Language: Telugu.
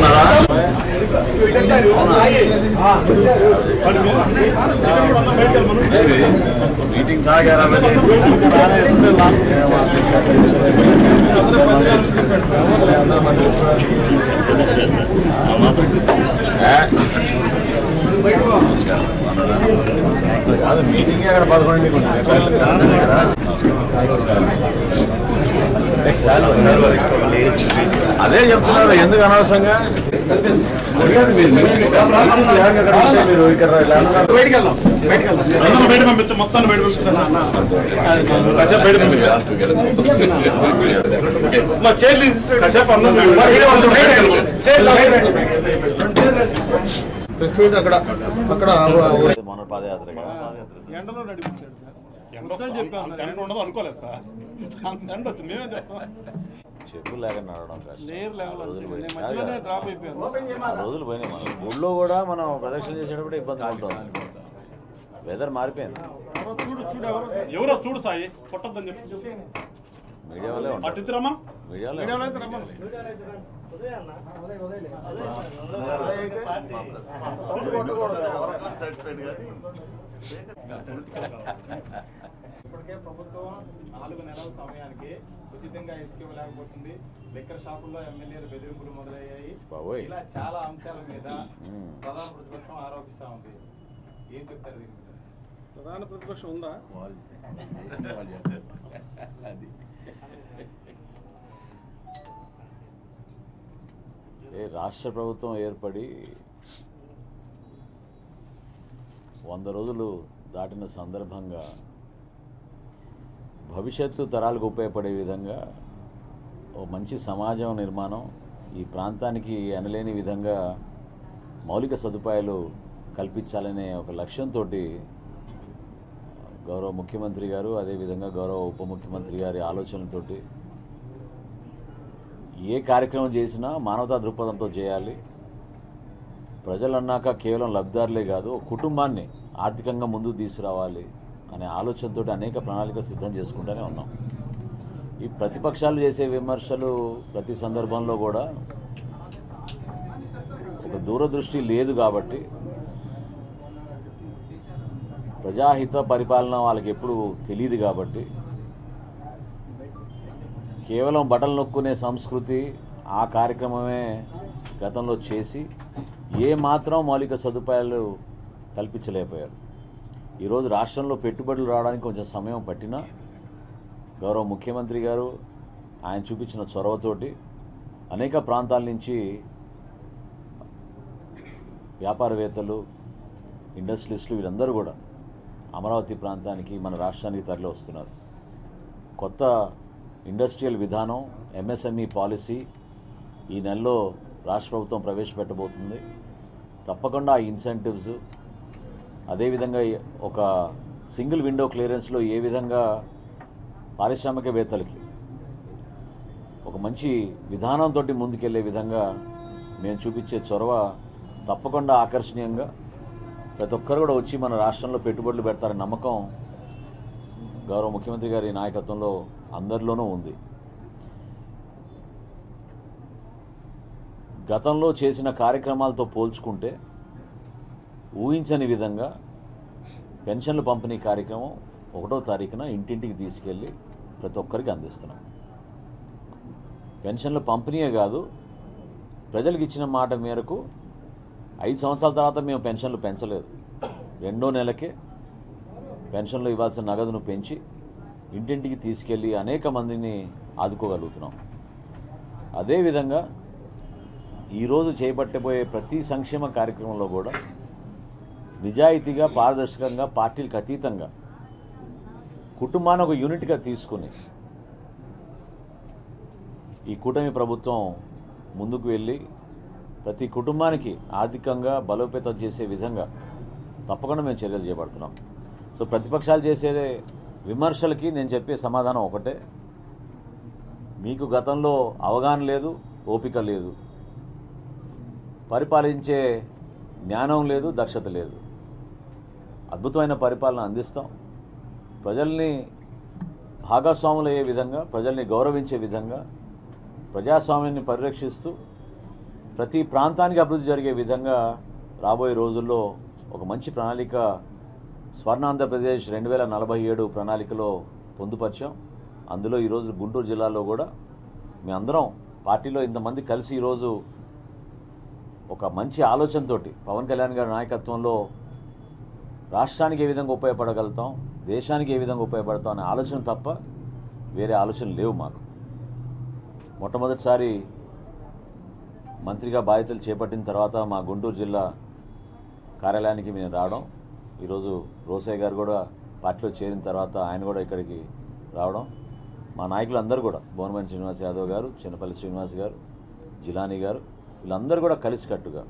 ఉన్నారా? మీటింగ్ తాగారా మీటింగ్ అక్కడ పదకొండు మీకు నమస్కారం. అదే చెప్తున్నారు ఎందుకు అనవసరంగా? అక్కడ అక్కడ అక్కడ మన పాదయాత్రగా ఎండలో నడిపించాడు సార్. ఎండ ఉండదు అనుకోలేదు సార్. ఎండ వచ్చింది. మేమే చేస్తాం? లేక నడవడం లెవెల్ రోజులు పోయినాయి. మనం ఊళ్ళో కూడా మనం ప్రదక్షిణ చేసేటప్పుడు ఇబ్బంది పడుతుంది వెదర్ మారిపోయింది. ఎవరో చూడు చూడు ఎవరో. ఎవరో చూడు సాయి. కొట్టద్దని చెప్పి. మీడియా వల్లే అటు ఉంటారు ఇప్పటికే ప్రభుత్వం నాలుగు నెలల సమయానికి ఉచితంగా ఇసుక ఇవ్వలేకపోతుంది లిక్కర్ షాపుల్లో ఎమ్మెల్యేలు బెదిరింపులు మొదలయ్యాయి. ఇలా చాలా అంశాల మీద. ప్రధాన ప్రతిపక్షం ఆరోపిస్తా ఉంది. ఏం చెప్తారు దీని మీద? ప్రధాన ప్రతిపక్షం ఉందా? ఏ రాష్ట్ర ప్రభుత్వం ఏర్పడి వంద రోజులు దాటిన సందర్భంగా భవిష్యత్తు తరాలకు ఉపయోగపడే విధంగా ఓ మంచి సమాజం నిర్మాణం ఈ ప్రాంతానికి అనలేని విధంగా మౌలిక సదుపాయాలు కల్పించాలనే ఒక లక్ష్యంతో గౌరవ ముఖ్యమంత్రి గారు అదేవిధంగా గౌరవ ఉప ముఖ్యమంత్రి గారి ఆలోచనలతోటి ఏ కార్యక్రమం చేసినా మానవతా దృక్పథంతో చేయాలి. ప్రజలు అన్నాక కేవలం లబ్ధిదారులే కాదు ఒక కుటుంబాన్ని ఆర్థికంగా ముందుకు తీసుకురావాలి అనే ఆలోచనతో అనేక ప్రణాళికలు సిద్ధం చేసుకుంటూనే ఉన్నాం. ఈ ప్రతిపక్షాలు చేసే విమర్శలు ప్రతి సందర్భంలో కూడా ఒక దూరదృష్టి లేదు కాబట్టి ప్రజాహిత పరిపాలన వాళ్ళకి ఎప్పుడు తెలియదు కాబట్టి కేవలం బటన్ నొక్కునే సంస్కృతి ఆ కార్యక్రమమే గతంలో చేసి ఏ మాత్రం మౌలిక సదుపాయాలు కల్పించలేకపోయారు. ఈరోజు రాష్ట్రంలో పెట్టుబడులు రావడానికి కొంచెం సమయం పట్టినా గౌరవ ముఖ్యమంత్రి గారు ఆయన చూపించిన చొరవతోటి అనేక ప్రాంతాల నుంచి వ్యాపారవేత్తలు ఇండస్ట్రియలిస్టులు వీళ్ళందరూ కూడా అమరావతి ప్రాంతానికి మన రాష్ట్రానికి తరలి వస్తున్నారు. కొత్త ఇండస్ట్రియల్ విధానం ఎంఎస్ఎంఈ పాలసీ ఈ నెలలో రాష్ట్ర ప్రభుత్వం ప్రవేశపెట్టబోతుంది. తప్పకుండా ఆ ఇన్సెంటివ్స్ అదేవిధంగా ఒక సింగిల్ విండో క్లియరెన్స్లో ఏ విధంగా పారిశ్రామికవేత్తలకి ఒక మంచి విధానంతో ముందుకెళ్ళే విధంగా మేము చూపించే చొరవ తప్పకుండా ఆకర్షణీయంగా ప్రతి ఒక్కరు కూడా వచ్చి మన రాష్ట్రంలో పెట్టుబడులు పెడతారని నమ్మకం గౌరవ ముఖ్యమంత్రి గారి నాయకత్వంలో అందరిలోనూ ఉంది. గతంలో చేసిన కార్యక్రమాలతో పోల్చుకుంటే ఊహించని విధంగా పెన్షన్లు పంపిణీ కార్యక్రమం ఒకటో తారీఖున ఇంటింటికి తీసుకెళ్ళి ప్రతి ఒక్కరికి అందిస్తున్నాం. పెన్షన్లు పంపిణీయే కాదు ప్రజలకు ఇచ్చిన మాట మేరకు ఐదు సంవత్సరాల తర్వాత మేము పెన్షన్లు పెంచలేదు. రెండో నెలకే పెన్షన్లో ఇవ్వాల్సిన నగదును పెంచి ఇంటింటికి తీసుకెళ్ళి అనేక మందిని ఆదుకోగలుగుతున్నాం. అదేవిధంగా ఈరోజు చేపట్టబోయే ప్రతి సంక్షేమ కార్యక్రమంలో కూడా నిజాయితీగా పారదర్శకంగా పార్టీలకు అతీతంగా కుటుంబాన్ని ఒక యూనిట్గా తీసుకుని ఈ కూటమి ప్రభుత్వం ముందుకు వెళ్ళి ప్రతి కుటుంబానికి ఆర్థికంగా బలోపేతం చేసే విధంగా తప్పకుండా మేము చర్యలు చేపడుతున్నాం. సో ప్రతిపక్షాలు చేసే విమర్శలకి నేను చెప్పే సమాధానం ఒకటే. మీకు గతంలో అవగాహన లేదు ఓపిక లేదు. పరిపాలించే జ్ఞానం లేదు దక్షత లేదు. అద్భుతమైన పరిపాలన అందిస్తాం. ప్రజల్ని భాగస్వాములయ్యే విధంగా ప్రజల్ని గౌరవించే విధంగా ప్రజాస్వామ్యాన్ని పరిరక్షిస్తూ ప్రతి ప్రాంతానికి అభివృద్ధి జరిగే విధంగా రాబోయే రోజుల్లో ఒక మంచి ప్రణాళిక స్వర్ణ ఆంధ్రప్రదేశ్ రెండు వేల నలభై ఏడు ప్రణాళికలో పొందుపరిచాం. అందులో ఈరోజు గుంటూరు జిల్లాలో కూడా మీ అందరం పార్టీలో ఇంతమంది కలిసి ఈరోజు ఒక మంచి ఆలోచనతోటి పవన్ కళ్యాణ్ గారి నాయకత్వంలో రాష్ట్రానికి ఏ విధంగా ఉపయోగపడగలుగుతాం దేశానికి ఏ విధంగా ఉపయోగపడతాం అనే ఆలోచన తప్ప వేరే ఆలోచనలు లేవు మాకు. మొట్టమొదటిసారి మంత్రిగా బాధ్యతలు చేపట్టిన తర్వాత మా గుంటూరు జిల్లా కార్యాలయానికి మేము రావడం ఈరోజు రోసయ్య గారు కూడా పార్టీలో చేరిన తర్వాత ఆయన కూడా ఇక్కడికి రావడం. మా నాయకులందరూ కూడా బోనమని శ్రీనివాస్ యాదవ్ గారు చిన్నపల్లి శ్రీనివాస్ గారు జిలానీ గారు వీళ్ళందరూ కూడా కలిసికట్టుగా